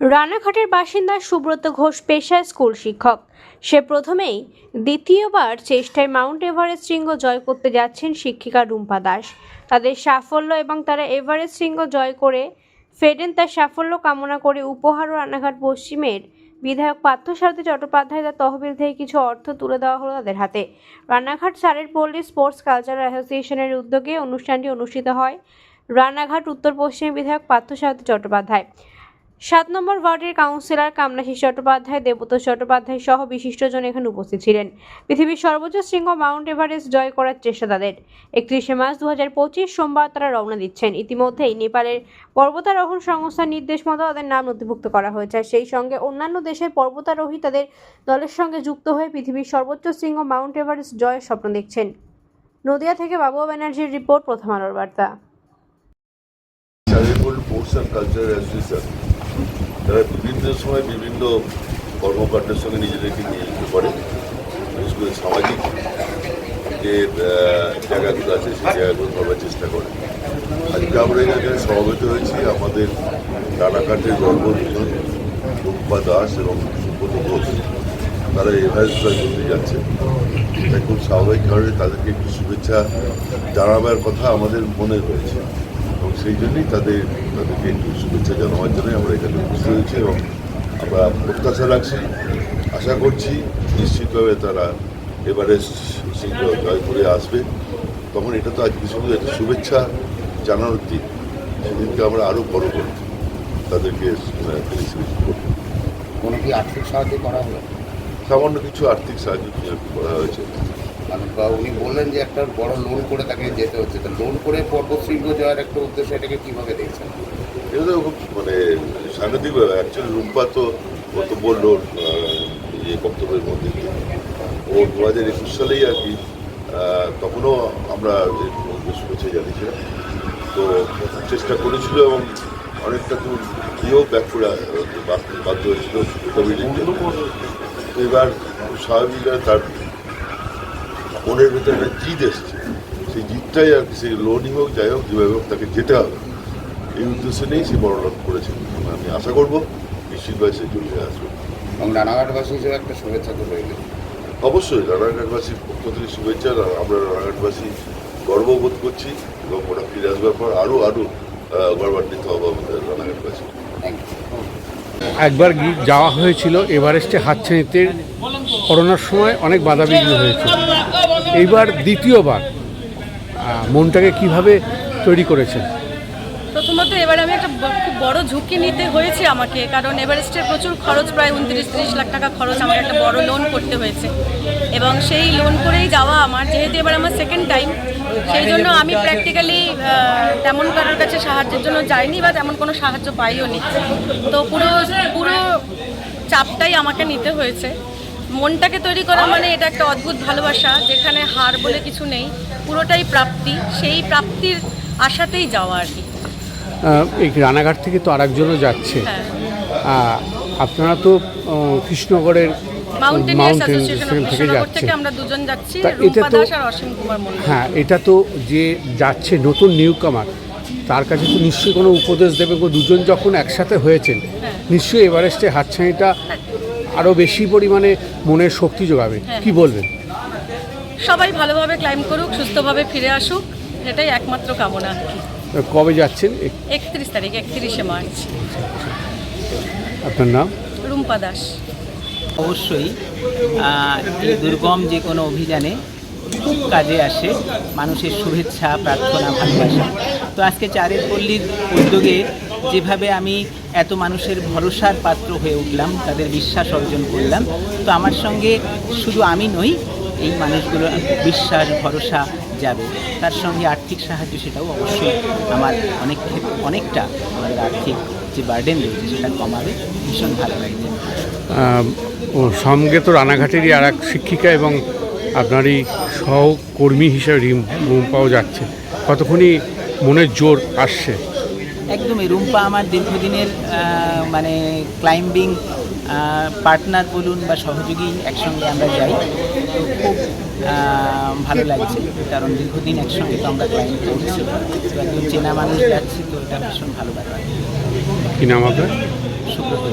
রানাঘাটের বাসিন্দা সুব্রত ঘোষ পেশায় স্কুল শিক্ষক। সে প্রথমেই দ্বিতীয়বার চেষ্টায় মাউন্ট এভারেস্ট শৃঙ্গ জয় করতে যাচ্ছেন শিক্ষিকা রুম্পা দাস। তাদের সাফল্য এবং তারা এভারেস্ট শৃঙ্গ জয় করে ফেডেন তার সাফল্য কামনা করে উপহার ও রানাঘাট পশ্চিমের বিধায়ক পার্থসারথী চট্টোপাধ্যায় তার তহবিল থেকে কিছু অর্থ তুলে দেওয়া হলো তাদের হাতে। রানাঘাট সারের পল্লী স্পোর্টস কালচারাল অ্যাসোসিয়েশনের উদ্যোগে অনুষ্ঠানটি অনুষ্ঠিত হয় রানাঘাট উত্তর পশ্চিম বিধায়ক পার্থসারথী চট্টোপাধ্যায়। সাত নম্বর ওয়ার্ডের কাউন্সিলর কামনাশী চট্টোপাধ্যায় দেবত চট্টোপাধ্যায় সহ বিশিষ্টজন এখানে উপস্থিত ছিলেন। পৃথিবীর সর্বোচ্চ শৃঙ্গ মাউন্ট এভারেস্ট জয় করার চেষ্টা তাদের। একত্রিশে মার্চ দু হাজার পঁচিশ সোমবার তারা রওনা দিচ্ছেন। ইতিমধ্যেই নেপালের পর্বতারোহণ সংস্থার নির্দেশ মতো তাদের নাম নথিভুক্ত করা হয়েছে। সেই সঙ্গে অন্যান্য দেশের পর্বতারোহী তাদের দলের সঙ্গে যুক্ত হয়ে পৃথিবীর সর্বোচ্চ শৃঙ্গ মাউন্ট এভারেস্ট জয়ের স্বপ্ন দেখছেন। নদিয়া থেকে বাবুয়া ব্যানার্জির রিপোর্ট, প্রথম আলোর বার্তা। তারা বিভিন্ন সময় বিভিন্ন কর্মকাণ্ডের সঙ্গে নিজেদেরকে নিয়োজিত করে বিশেষ করে সামাজিক যে জায়গাগুলো আছে, সেই জায়গাগুলো করবার চেষ্টা করে। আজকে আমরা এখানে সমাবেত হয়েছি। আমাদের রানাঘাটের গর্ব দুজন রূপা দাস এবং সুব্রত ঘোষ। তারা এভারেস্ট জয় করতে যাচ্ছে। তাই খুব স্বাভাবিকভাবে তাদেরকে একটু শুভেচ্ছা জানাবার কথা আমাদের মনে হয়েছে এবং সেই জন্যই তাদের তাদেরকে একটু শুভেচ্ছা জানাবার জন্যই আমরা এখানে উপস্থিত হয়েছি এবং আমরা প্রত্যাশা রাখছি আশা করছি নিশ্চিতভাবে তারা এবারে শীঘ্র জয় করে আসবে। তখন এটা তো আজকে শুধু একটা শুভেচ্ছা জানানোর দিন। সেদিনকে আমরা আরও বড় করব তাদেরকে কোনো কি আর্থিক সাহায্য করা হলো? সামান্য কিছু আর্থিক সাহায্য করা হয়েছে। মানে উনি বললেন যে একটা বড় লোন করে তাকে যেতে হচ্ছে। তা লোন করে পর্বশৃঙ্গ জয়ের একটা উদ্দেশ্য এটাকে কীভাবে দেখছেন? এটা তো খুব মানে সাংঘাতিক অ্যাকচুয়ালি রুম্পা তো ও তো বলল ইয়ে বক্তব্যের মধ্যে দিয়ে। ও দু হাজার একুশ সালেই আর কি তখনও আমরা শুভেচ্ছা জানিয়েছিলাম। তো চেষ্টা করেছিল এবং অনেকটা দূর গিয়েও ব্যাক করে বাধ্য- হয়েছিল। জন্য তো এবার খুব স্বাভাবিকভাবে তার মনের ভিতরে একটা জিদ এসছে। সেই জিদটাই আর কি সেই লোনই হোক যাই হোক যেভাবে হোক তাকে যেতে হবে। এই উদ্দেশ্যে নিয়েই সে বড় লোক করেছেন আমি আশা করব নিশ্চিতভাবে সে চলে আসবে। এবং রানাঘাটবাসী হিসেবে একটা শুভেচ্ছা তো রইল। অবশ্যই রানাঘাটবাসীর পক্ষ থেকে শুভেচ্ছা আর আমরা রানাঘাটবাসী গর্ববোধ করছি এবং ওরা ফিরে আসবার পর আরও আরও গর্বান্বিত হব আমাদের রানাঘাটবাসী। একবার যাওয়া হয়েছিল এভারেস্টে হাত হাতছানিতে। করোনার সময় অনেক বাধা বিঘ্ন হয়েছিল এইবার দ্বিতীয়বার মনটাকে কীভাবে তৈরি করেছেন? প্রথমত এবার আমি একটা খুব বড় ঝুঁকি নিতে হয়েছে আমাকে, কারণ এভারেস্টের প্রচুর খরচ, প্রায় উনত্রিশ তিরিশ লাখ টাকা খরচ আমাকে একটা বড় লোন করতে হয়েছে। এবং সেই লোন করেই যাওয়া আমার, যেহেতু এবার আমার সেকেন্ড টাইম সেই জন্য আমি প্র্যাকটিক্যালি তেমন কারোর কাছে সাহায্যের জন্য যাইনি বা তেমন কোনো সাহায্য পাইও নি তো পুরো পুরো চাপটাই আমাকে নিতে হয়েছে। মনটাকে তৈরি করা মানে এটা একটা অদ্ভুত ভালোবাসা যেখানে হার বলে কিছু নেই পুরোটাই প্রাপ্তি সেই প্রাপ্তির আশাতেই যাওয়া আর কি। এই রানাঘাট থেকে তো আরেকজনও যাচ্ছে। হ্যাঁ। আপনারা তো কৃষ্ণগড়ের মাউন্টেন অ্যাসোসিয়েশন থেকে যাচ্ছে। আমরা দুজন যাচ্ছি রূপা দাস আর অসীম কুমার হ্যাঁ এটা তো যে যাচ্ছে নতুন নিউ কামার তার কাছে তো নিশ্চয়ই কোনো উপদেশ দেবে দুজন যখন একসাথে হয়েছেন হ্যাঁ। নিশ্চয়ই এভারেস্টে হাতছানিটা আরও বেশি পরিমাণে মনের শক্তি যোগাবে। হ্যাঁ। কি বলবেন? সবাই ভালোভাবে ক্লাইম করুক সুস্থভাবে ফিরে আসুক এটাই একমাত্র কামনা কবে যাচ্ছেন? একত্রিশ তারিখ একত্রিশে মার্চ। আপনার নাম? রুম্পা দাস। অবশ্যই এই দুর্গম যে কোনো অভিযানে খুব কাজে আসে। মানুষের শুভেচ্ছা প্রার্থনা ভালোবাসা। তো আজকে চারের পল্লীর উদ্যোগে যেভাবে আমি এত মানুষের ভরসার পাত্র হয়ে উঠলাম, তাদের বিশ্বাস অর্জন করলাম, তো আমার সঙ্গে শুধু আমি নই, এই মানুষগুলো বিশ্বাস, ভরসা যাবে। তার সঙ্গে আর্থিক সাহায্য সেটাও অবশ্যই আমার অনেক ক্ষেত্রে অনেকটা আমাদের আর্থিক যে বার্ডেন রয়েছে সেটা কমাবে। ভীষণ ভালো লাগবে ও সঙ্গে তো রানাঘাটেরই আর এক শিক্ষিকা এবং আপনারই সহকর্মী হিসেবে রিম পাওয়া যাচ্ছে। কতক্ষণই মনের জোর আসছে? একদমই। রুম্পা আমার দীর্ঘদিনের মানে ক্লাইম্বিং পার্টনার বলুন বা সহযোগী একসঙ্গে আমরা যাই। তো খুব ভালো লাগছে কারণ দীর্ঘদিন একসঙ্গে তো আমরা ক্লাইম্ব করছি। তো একজন চেনা মানুষ যাচ্ছি তো এটা ভীষণ ভালো লাগে কি নাম আপনার? সুব্রত